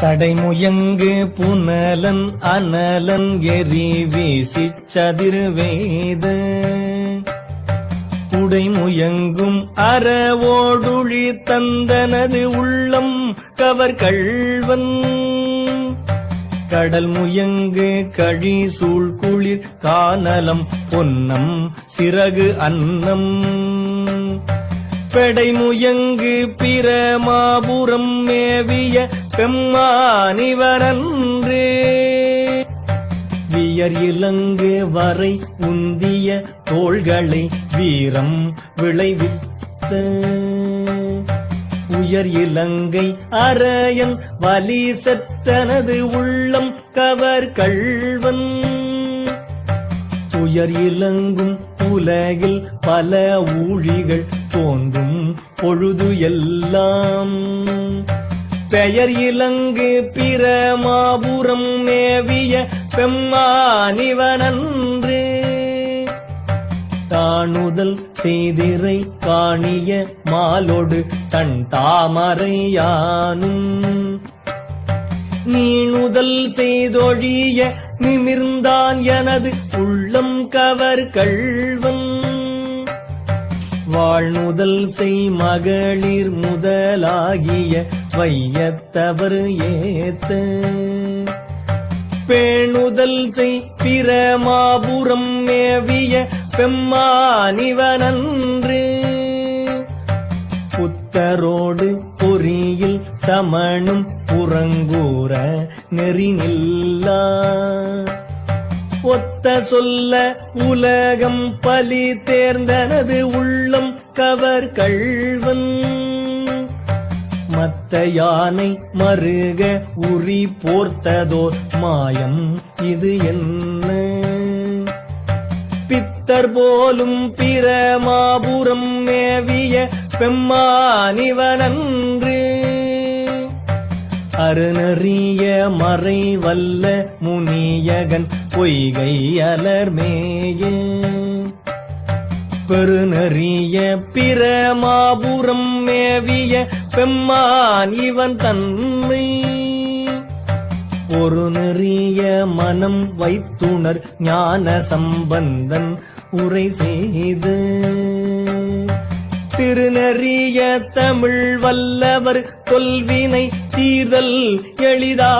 சடைமுயங்கு புனலன் அனலன் எரி வீசிச் சதிர்வேத. உடைமுயங்கும் அறவோடுழி தந்தனது உள்ளம் கவர் கள்வன். கடல் முயங்கு கழி சூழ் குளிர் கானலம் பொன்னம் சிறகு அன்னம். பெடை பெடைமுயங்கு பிரமாபுரம் மேவிய பெம்மானிவரன்று வியர் இலங்கு வரை உந்திய தோள்களை வீரம் விளைவித்த உயர் இலங்கை அரையன் வலி செத்தனது உள்ளம் கவர் கள்வன். உயர் இலங்கும் உலகில் பல ஊழிகள் தோன்றும் பொழுது எல்லாம். பெயர் இலங்கு பிரமாபுரம் மேவிய பெம்மானிவனன்று. தானுதல் செய்திரை காணிய மாலோடு தன் தாமரையானும். நீணுதல் செய்தொழிய நிமிர்ந்தான் எனது உள்ளம் கவர் கள்வன் வாழ்நுதல் செய் மகளிர் முதலாகிய வையத்தவர் ஏத்த. பேணுதல் செய் பிரமாபுரம் மேவிய பெம்மானிவனன்று. புத்தரோடு பொறியில் சமணும் புறங்கூற நெறிநில்லா. ஒத்த சொல்ல உலகம் பலி தேர்ந்தனது உள்ள கவர் கள்வன் மத்த யானை மருக உரி போர்த்ததோர் மாயம் இது என்ன? பித்தர் போலும் பிற மாபுரம் மேவிய பெம்மானிவனன்று. அருணறிய மறை வல்ல முனியகன் பொய்கை அலர்மேயே. பெருநறிய பிரமாபுரம் மேவிய பெம்மான் இவன் தன்மை ஒரு நெறிய மனம் வைத்துணர் ஞான சம்பந்தன் உரை செய்து. திருநறிய தமிழ் வல்லவர் தொல்வினை தீர்தல் எளிதா